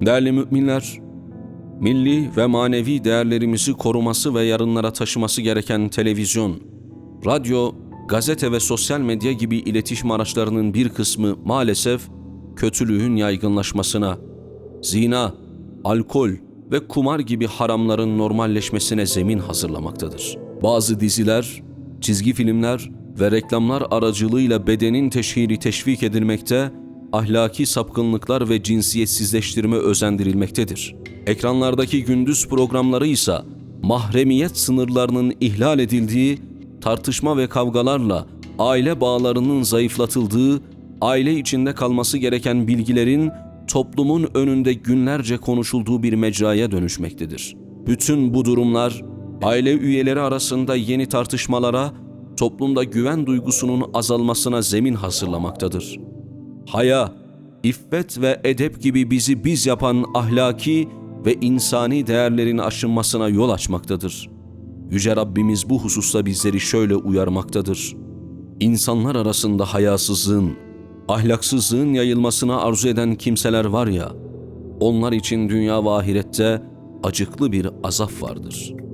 Değerli müminler, milli ve manevi değerlerimizi koruması ve yarınlara taşıması gereken televizyon, radyo, gazete ve sosyal medya gibi iletişim araçlarının bir kısmı maalesef kötülüğün yaygınlaşmasına, zina, alkol ve kumar gibi haramların normalleşmesine zemin hazırlamaktadır. Bazı diziler, çizgi filmler ve reklamlar aracılığıyla bedenin teşhiri teşvik edilmekte, ahlaki sapkınlıklar ve cinsiyetsizleştirme özendirilmektedir. Ekranlardaki gündüz programları ise mahremiyet sınırlarının ihlal edildiği, tartışma ve kavgalarla aile bağlarının zayıflatıldığı, aile içinde kalması gereken bilgilerin toplumun önünde günlerce konuşulduğu bir mecraya dönüşmektedir. Bütün bu durumlar aile üyeleri arasında yeni tartışmalara, toplumda güven duygusunun azalmasına zemin hazırlamaktadır. Haya, iffet ve edep gibi bizi biz yapan ahlaki ve insani değerlerin aşınmasına yol açmaktadır. Yüce Rabbimiz bu hususta bizleri şöyle uyarmaktadır. İnsanlar arasında hayasızlığın, ahlaksızlığın yayılmasına arzu eden kimseler var ya, onlar için dünya ve ahirette acıklı bir azap vardır.''